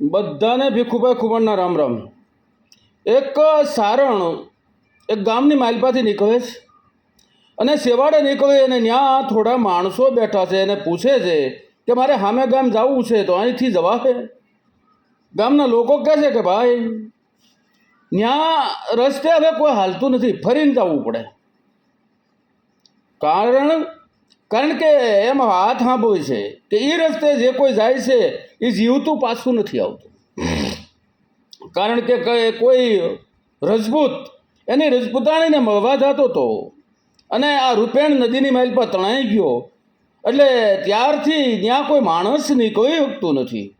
બધાને ભીખુભાઈ ખુમાણના રામ રામ. એક સારણ એક ગામની માલપાથી નીકળે છે. અને સેવાડે નીકળે અને ત્યાં થોડા માણસો બેઠા છે એને પૂછે છે કે મારે સામે ગામ જવું છે તો અહીંથી જવાશે ગામના લોકો કહે છે કે ભાઈ ત્યાં રસ્તે હવે કોઈ હાલતું નથી, ફરીને જવું પડે. કારણ કારણ કે એમાં હાથ હાંભો છે કે એ રસ્તે જે કોઈ જાય છે એ જીવતું પાછું નથી આવતું. કારણ કે કોઈ રજપૂત, એની રજપૂતાણીને મળવા જતો હતો અને આ રૂપેણ નદીની માઇલ પર તણાઈ ગયો. એટલે ત્યારથી ત્યાં કોઈ માણસ નીકળી શકતું નથી.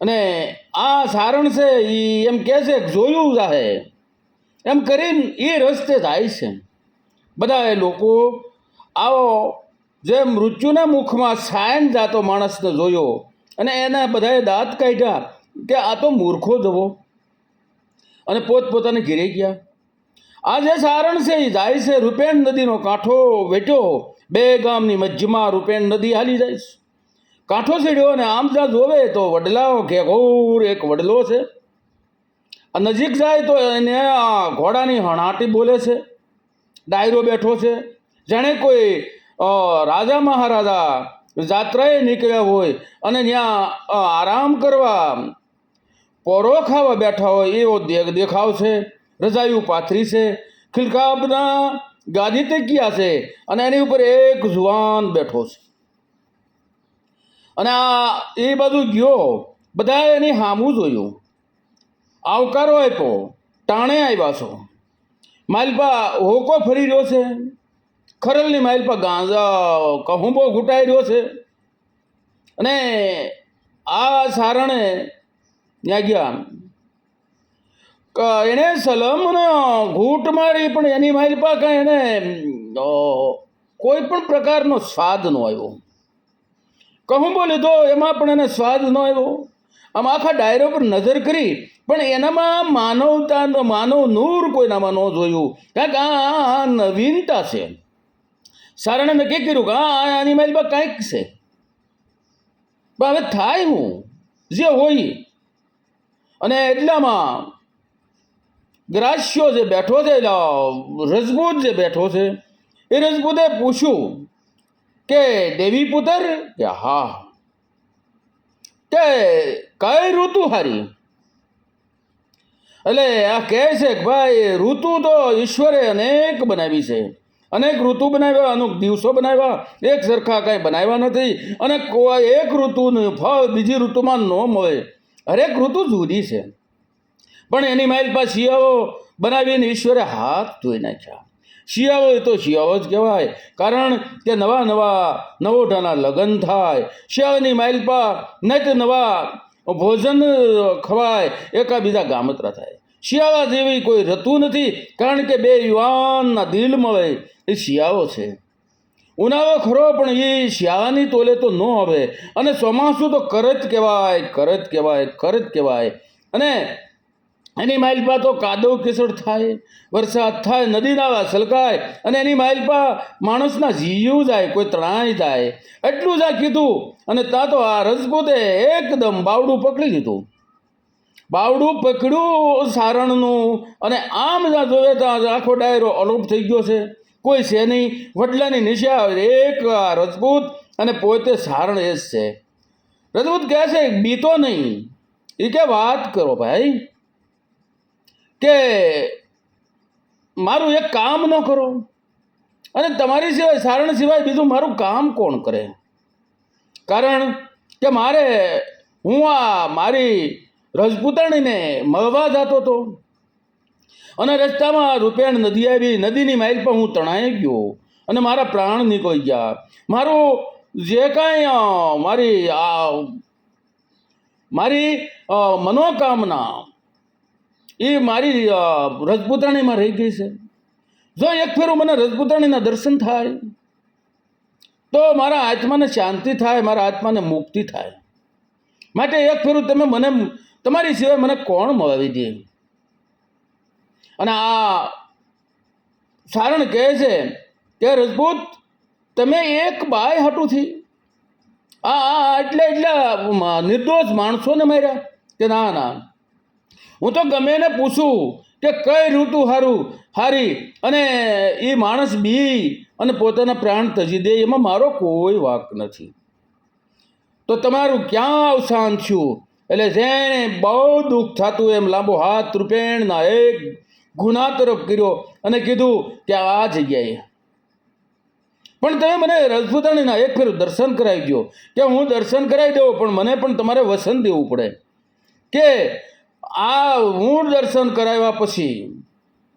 અને આ સારણ છે એ એમ કહે છે જોયું જાહે. એમ કરીને એ રસ્તે જાય છે. બધા એ લોકો આવો જે મૃત્યુના મુખમાં સાયન જાતો માણસને જોયો અને એના બધાએ દાંત કાઢ્યા કે આ તો મૂર્ખો જવો. અને પોતપોતાને ઘેરે ગયા. આ જે સારણ છે એ જાય છે રૂપેણ નદીનો કાંઠો વેટ્યો બે ગામની મધ્યમાં રૂપેણ નદી હાલી જાય છે. કાંઠો સીડ્યો અને આમ જ્યાં જોવે તો વડલાઓ ઘેઘોર એક વડલો છે. નજીક જાય તો એને આ ઘોડાની હણાટી બોલે છે. ડાયરો બેઠો છે. જાણે કોઈ રાજા મહારાજા જાત્રાએ નીકળ્યા હોય અને ત્યાં આરામ કરવા પોરો ખાવા બેઠા હોય, એવો દેખાવ છે, રજાયું પાથરી છે, ખિલકાબના ગાદી તેક્યા છે અને એની ઉપર એક જુવાન બેઠો છે. અને આ, એ બાજુ ગયો બધા એની હામું જોયું. આવકારો આપ્યો ટાણે આવ્યા છો. માલપા હોકો ફરી રહ્યો છે. ખરલની પર ગાંજા કહુંબો ઘૂંટાઈ રહ્યો છે. અને આ સારણે ત્યાં ગયા એણે સલમનો ઘૂંટ મારી, પણ એની માલપા કાંઈ એને કોઈ પણ પ્રકારનો સ્વાદ ન આવ્યો. કહુંબો લીધો, એમાં પણ એને સ્વાદ ન આવ્યો. આમ આખા ડાયરો પર નજર કરી, પણ એનામાં માનવતા, માનવ નૂર કોઈનામાં ન જોયું. કારણ કે આ નવીનતા છે. સારણે નક્કી કર્યું કે આ આની મારી કાંઈક છે. પણ હવે થાય હું? જે હોય. અને એટલામાં ગ્રાસ્યો જે બેઠો છે રજપૂત જે બેઠો છે, એ રજપૂતે પૂછ્યું કે, દેવી પુત્ર? કે, હા. કે કઈ ઋતુ હારી? એટલે આ કહે છે કે, ભાઈ, ઋતુ તો ઈશ્વરે અનેક બનાવી છે. અનેક ઋતુ બનાવ્યા અનેક દિવસો બનાવ્યા, એક સરખા કાંઈ બનાવ્યા નથી અને કોઈ એક ઋતુનું ફળ બીજી ઋતુમાં ન મળે. હરેક ઋતુ જુદી છે. પણ એની માઇલ પાસે શિયાળો બનાવીને ઈશ્વરે હાથ ધોઈ નાખ્યા. શિયાળો એ તો શિયાળો જ કહેવાય, કારણ કે નવા નવા નવોઢાના લગ્ન થાય, શિયાળાની માઇલ પા નહીં તો નવા ભોજન ખવાય, એકાબીજા ગામતરા થાય. શિયાળા જેવી કોઈ ઋતુ નથી, કારણ કે બે યુવાનના દિલ મળે એ શિયાળો છે. ઉનાળો ખરો, પણ એ શિયાળાની તોલે તો ન આવે. અને ચોમાસું તો કરજ કહેવાય, કરત કહેવાય કરજ કહેવાય. અને એની માઇલપા તો કાદવ કેસર થાય, વરસાદ થાય, નદી નાળા છલકાય, અને એની માઇલપા માણસના જીવ જાય, કોઈ તણાઈ જાય. એટલું જ આ કીધું. અને ત્યાં તો આ રજપૂતે એકદમ બાવડું પકડી લીધું. બાવડું પકડ્યું સારણનું. અને આમ જ્યાં જોવે ત્યાં આખો ડાયરો અલોપ થઈ ગયો છે. કોઈ છે નહીં. વડલાની નિશા એક રજપૂત અને પોતે સારણ એ જ છે. રજપૂત કહે છે, બીતો નહીં. એ કે, વાત કરો ભાઈ. કે, મારું એક કામ ન કરો. અને તમારી સિવાય સારણ સિવાય બીજું મારું કામ કોણ કરે? કારણ કે મારે, હું આ મારી રજપૂતાણીને મળવા જતો હતો અને રસ્તામાં રૂપેણ નદી આવી. નદીની માઇલ પર હું તણાઈ ગયો અને મારા પ્રાણ નીકળી ગયા મારું જે કાંઈ મારી આ મારી મનોકામના એ મારી રજપૂતાણીમાં રહી ગઈ છે. જો એક ફેરું મને રજપૂતાણીના દર્શન થાય, તો મારા આત્માને શાંતિ થાય, મારા આત્માને મુક્તિ થાય. માટે એક ફેરું તમે મને, તમારી સિવાય મને કોણ મળાવી દે? અને આ સારણ કહે છે કે રજપૂત, તમે એક બાય હટુથી. આ એટલે એટલે નિર્દોષ નિર્દોષ માણસોને માર્યા કે ના ના. હું તો ગમે એને પૂછું કે કઈ ઋતુ સારું હારી અને એ માણસ બી અને પોતાના પ્રાણ તજી દે, એમાં મારો કોઈ વાક નથી. તો તમારું ક્યાં અવસાન થયું? એટલે જેણે બહુ દુઃખ થતું, એમ લાંબો હાથ રૂપેણના એક ગુના તરફ કર્યો અને કીધું કે આ જગ્યાએ. પણ તમે મને રજપૂતાણીના એક ફેર દર્શન કરાવી દો કે હું દર્શન કરાવી દઉં પણ મને પણ તમારે વસન દેવું પડે. કે આ હું દર્શન કરાવ્યા પછી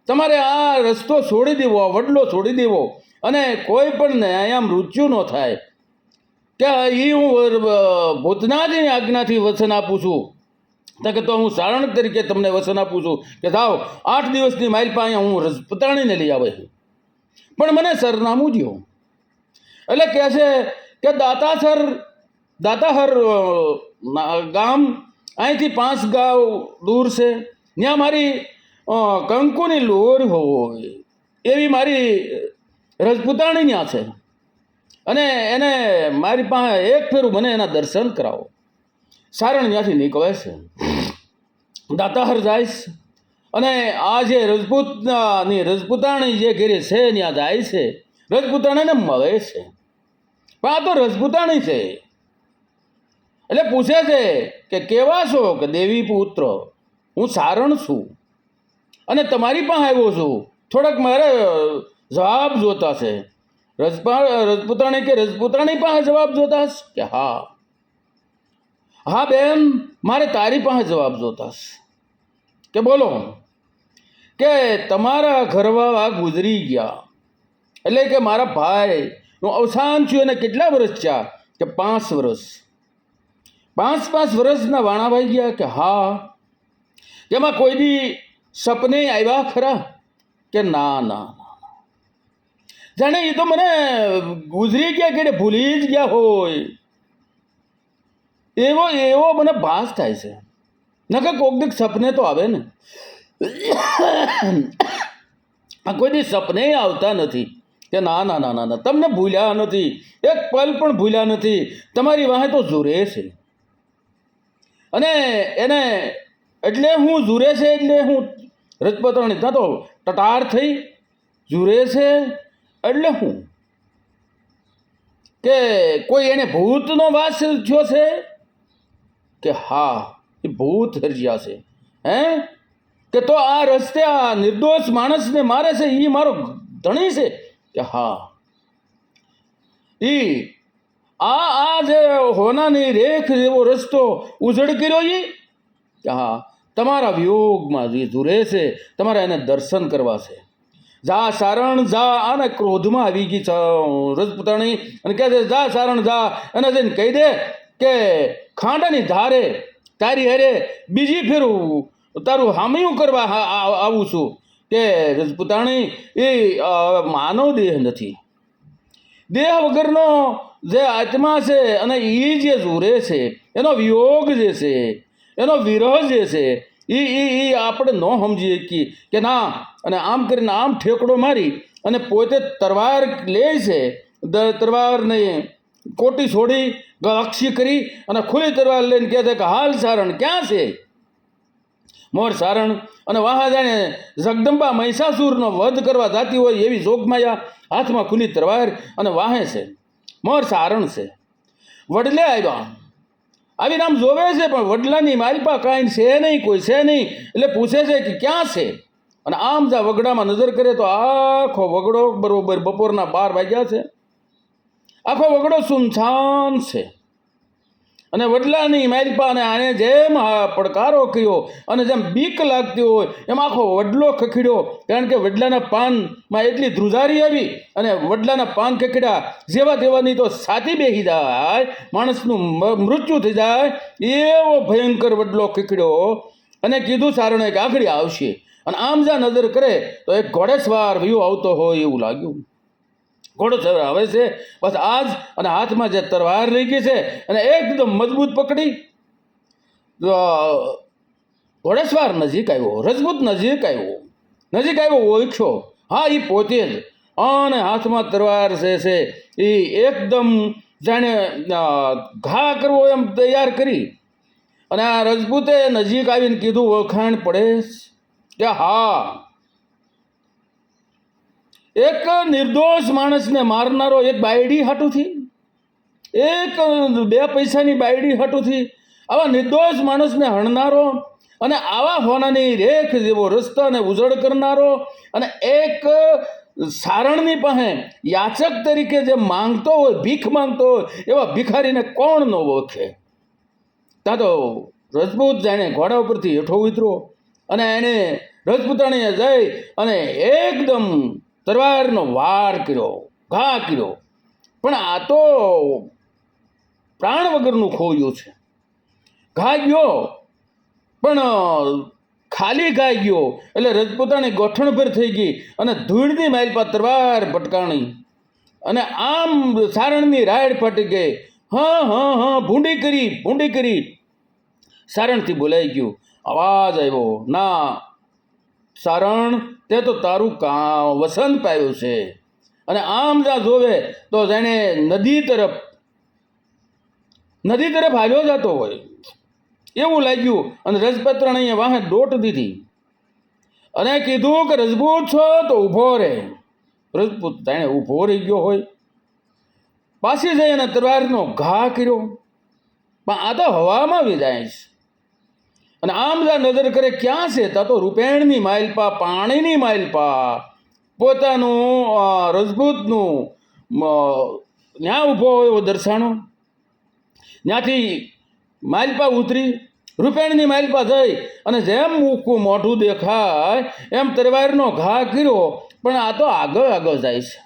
તમારે આ રસ્તો છોડી દેવો, આ વડલો છોડી દેવો અને કોઈ પણ આયામ મૃત્યુ ન થાય. કે એ હું ભૂતનાથની આજ્ઞાથી વચન આપું છું. તો કે તો હું સારણ તરીકે તમને વચન આપું છું કે થાવ, આઠ દિવસની માઇલ પાસે હું પતરાણીને લઈ આવે છું. પણ મને સરનામું દ્યો. એટલે કહે છે કે દાતાસર, દાતાહર ગામ અહીંથી પાંચ ગાંવ દૂર છે. ત્યાં મારી કંકુની લોર હોય. એવી મારી રજપૂતાણી ત્યાં છે. અને એને મારી પાસે એક ફેરું મને એના દર્શન કરાવો. સારણ ત્યાંથી નીકળે છે. દાતાહર જાય છે. અને આ જે રજપૂતની રજપૂતાણી જે ઘેરે છે, ત્યાં જાય છે. રજપૂતાણીને મળે છે. પણ આ તો રજપૂતાણી છે. એટલે પૂછે છે કે કેવા છો? કે દેવી પુત્ર, હું સારણ છું. અને તમારી પાસે આવ્યો છું. થોડાક મારે જવાબ જોતા છે. રજપા, રજપૂતાણી કે રજપૂતાણી પાસે જવાબ જોતા છે કે હા. હા બેન, મારે તારી પાસે જવાબ જોતા કે બોલો. કે તમારા ઘરવાળા ગુજરી ગયા. એટલે કે મારા ભાઈનું અવસાન થયું અને કેટલા વર્ષ થયા? કે પાંચ વર્ષ. પાંચ પાંચ વર્ષના વાણાભાઈ ગયા કે હા. એમાં કોઈ બી સપને આવ્યા ખરા? કે ના ના. જાણે એ તો મને ગુજરી ગયા કે ભૂલી જ ગયા હોય. એવો એવો મને ભાસ થાય છે. નકર કોક દીક સપને તો આવે ને. આ કોઈ સપને આવતા નથી કે ના ના ના ના ના, તમને ભૂલ્યા નથી. એક પલ પણ ભૂલ્યા નથી. તમારી વાહે તો ઝૂરે છે. અને એને એટલે હું ઝૂરે છે એટલે હું રજપતરાણી ત્યાં તો ટટાર થઈ જુરે છે એટલે હું. કે કોઈ એને ભૂતનો વાસ થયો છે? કે હા, એ ભૂત હરજ્યા છે. હે? કે તો આ રસ્તે આ નિર્દોષ માણસને મારે છે એ મારો ધણી છે? કે હા. ઈ, આ આ જે હોનાની રેખ જેવો રસ્તો ઉજળ કર્યો ઈ? કે હા. તમારા વિયોગમાં જે ઝૂરે છે, તમારે એને દર્શન કરવા છે. જા સારણ, જા અને ક્રોધમાં આવી ગઈ રજપૂતાણી અને કહે છે, જા સારણ, જા. એને જઈને કહી દે કે ખાંડાની ધારે તારી હરે બીજી ફેરું, તારું હામયું કરવા આવું છું કે રજપૂતાણી, એ માનવ દેહ નથી. દેહ વગરનો જે આત્મા છે અને એ જે ઝૂરે છે, એનો વિયોગ જે છે, એનો વિરહ જે છે એ એ એ આપણે ન સમજી શકીએ કે ના, અને આમ કરીને આમ ઠેકડો મારી અને પોતે તરવાર લે છે તરવાર તરવારને કોટી છોડી અક્ષી કરી અને ખુલ્લી તરવાર લઈને કહે છે કે હાલ સારણ ક્યાં છે? મોર સારણ અને વાહા જાણે જગદંબા મહિષાસુરનો વધ કરવા જાતી હોય એવી જોગમાયા હાથમાં ખુલ્લી તરવાર અને વાહે છે. મોર સારણ છે. વડલે આવ્યા. આવીને આમ જોવે છે પણ વડલાની માલપા કાંઈ છે નહીં, કોઈ છે નહીં, એટલે પૂછે છે કે ક્યાં છે? અને આમ જા વગડામાં નજર કરે તો આખો વગડો બરોબર બપોરના બાર વાગ્યા છે. આખો વગડો સુનસાન છે. અને વડલાની માલપા અને આને જેમ પડકારો કર્યો અને જેમ બીક લાગતી હોય, એમ આખો વડલો ખખીડ્યો. કારણ કે વડલાના પાનમાં એટલી ધ્રુજારી આવી અને વડલાના પાન ખખીડ્યા જેવા તેવાની તો સાથી બેસી જાય, માણસનું મૃત્યુ થઈ જાય એવો ભયંકર વડલો ખખીડ્યો અને કીધું સારણે કે આખડી આવશે. અને આમ જ્યાં નજર કરે તો એક ઘોડેસવાર વ્યૂ આવતો હોય એવું લાગ્યું. ઘોડો આવે છે. બસ આજ અને હાથમાં જે તરવાર રહી ગઈ છે અને એકદમ મજબૂત પકડી. ઘોડેસવાર નજીક આવ્યો, રજપૂત નજીક આવ્યો. નજીક આવ્યો ઓળખ્યો. હા એ પોતે જ. અને હાથમાં તરવાર છે છે એ એકદમ જાણે ઘા કરવો એમ તૈયાર કરી. અને આ રજપૂતે નજીક આવીને કીધું, વખાણ પડે. કે હા એક નિર્દોષ માણસને મારનારો એક બાયડી હાટુથી, એક બે પૈસાની બાયડી હાટુથી, આવા નિર્દોષ માણસને હણનારો અને આવા હોનાની રેખ જેવો રસ્તાને ઉજળ કરનારો અને એક સારણની પાસે યાચક તરીકે જે માંગતો હોય, ભીખ માંગતો હોય, એવા ભિખારીને કોણ ન ઓળખે? ત્યાં તો રજપૂત જાણે ઘોડા ઉપરથી હેઠો ઉતરો અને એણે રજપૂતાણીએ જઈ અને એકદમ તરવારનો વાર કર્યો, ઘા કર્યો. પણ આ તો પ્રાણ વગરનું ખોયું છે. ઘા ગયો, પણ ખાલી ઘા ગયો. એટલે રજપૂતાણી ગોઠણભર થઈ ગઈ અને ધૂળની માઇલ પર તરવાર ભટકાણી. અને આમ સારણની રાયડ ફાટી ગઈ. હા હા હા, ભૂંડી કરી ભૂંડી કરી. સારણથી બોલાઈ ગયું. અવાજ આવ્યો, ના સારણ, તે તો તારું કા વસન પાયું છે. અને આમ જ્યાં જોવે તો જાણે નદી તરફ નદી તરફ હાલ્યો જતો હોય. એવું લાગ્યું અને રજપત્રણીએ વાહે દોટ દીધી. અને કીધું કે, રજપૂત છો તો ઊભો રહે રજપૂત તેણે ઊભો રહી ગયો હોય. પાછી જઈ અને તરવારનો ઘા કર્યો. પણ આ તો હવામાં વિદાય છે. અને આમ બધા નજર કરે ક્યાં છે? તા રૂપેણની માઇલપા પાણીની માઇલપા પોતાનું રજપૂતનું ત્યાં ઊભો હોય એવો દર્શાણો. ત્યાંથી માઇલપા ઉતરી, રૂપેણની માઇલપા જઈ અને જેમ મૂકું મોઢું દેખાય, એમ તરવારનો ઘા કર્યો, પણ આ તો આગળ આગળ જાય છે.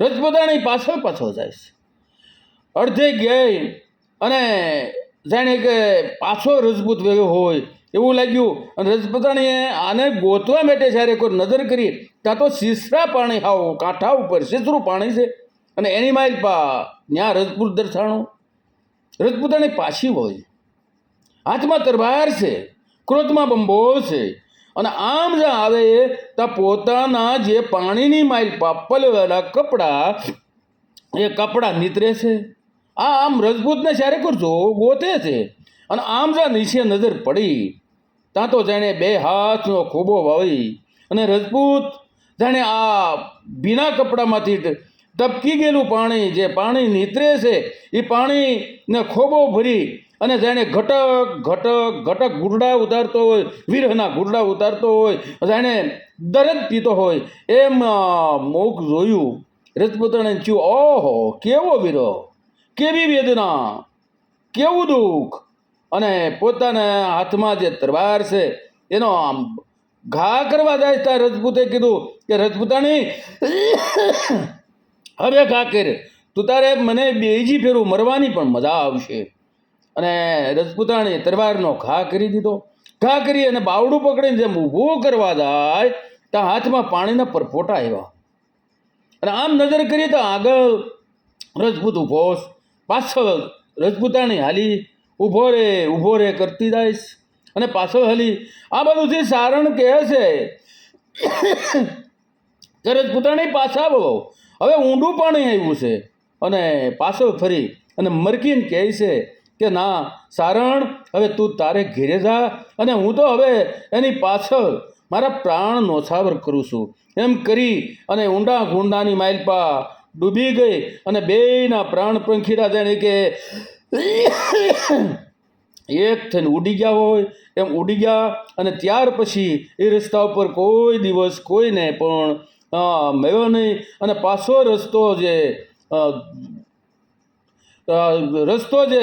રજપૂતાણી પાછળ પાછળ જાય છે. અડધે ગઈ અને જાણે કે પાછો રજપૂત ગયો હોય એવું લાગ્યું. અને રજપૂતાણીએ આને ગોતવા માટે જ્યારે કોઈ નજર કરી, ત્યાં તો શિસરા પાણી હાવ, કાંઠા ઉપર સીસરું પાણી છે. અને એની માઇલ પા ત્યાં રજપૂત દર્શાણો. રજપૂતાણી પાછી હોય. હાથમાં તરવાર છે, ક્રોધમાં બંબો છે. અને આમ જ્યાં આવે, ત્યાં પોતાના જે પાણીની માઇલ પા પલવેલા કપડાં, એ કપડાં નીતરે છે. આ આમ રજપૂતને જ્યારે કરજો ગોતે છે. અને આમ જ્યાં નીચે નજર પડી, ત્યાં તો જાણે બે હાથનો ખોબો વાવી અને રજપૂત જાણે આ ભીના કપડામાંથી ટપકી ગયેલું પાણી, જે પાણી નીતરે છે, એ પાણીને ખોબો ભરી અને જાણે ઘટક ઘટક ઘટક ગુરડા ઉતારતો હોય, વિરહના ગુરડા ઉતારતો હોય, જાણે દરદ પીતો હોય, એમ મુખ જોયું. રજપૂતણે થયું ઓહો, કેવો વિરહ. કેવી વેદના? કેવું દુઃખ? અને પોતાના હાથમાં જે તરવાર છે, એનો આમ ઘા કરવા જાય ત્યાં રજપૂતે કીધું કે, રજપૂતાણી, હવે ઘા કર. તું તારે મને બીજી ફેરું, મરવાની પણ મજા આવશે. અને રજપૂતાણી તરવારનો ઘા કરી દીધો. ઘા કરી અને બાવડું પકડીને જેમ ઊભો કરવા જાય, ત્યાં હાથમાં પાણીના પરપોટા આવ્યા. અને આમ નજર કરીએ તો આગળ રજપૂત ઊભો. પાછળ રજપૂતાણી હાલી ઊભો રે ઊભો રે કરતી જાય અને પાછળ હાલી, આ બધુંથી સારણ કહે છે કે રજપૂતાણી પાછા આવો. હવે ઊંડું પાણી આવ્યું છે. અને પાછળ ફરી અને મરકીને કહે છે કે ના, સારણ, હવે તું તારે ઘેરે જા અને હું તો હવે એની પાછળ મારા પ્રાણ નોછાવર કરું છું. એમ કરી અને ઊંડા ગુંડાની માઇલપા ડૂબી ગઈ અને બેયના પ્રાણ પંખીડા જાણે કે એક થઈને ઉડી ગયા હોય, એમ ઉડી ગયા અને ત્યાર પછી એ રસ્તા ઉપર કોઈ દિવસ કોઈને પણ મળ્યો નહીં. અને પાછો રસ્તો જે રસ્તો જે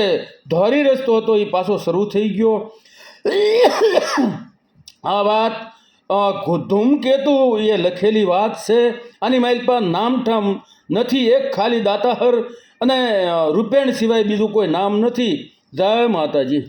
ધોરી રસ્તો હતો એ પાછો શરૂ થઈ ગયો. આ વાત ધૂમકેતુ એ લખેલી વાત છે. આની માઇલ પર નામઠામ નથી, એક ખાલી દાતાહર અને રૂપેણ સિવાય બીજું કોઈ નામ નથી. જય માતાજી.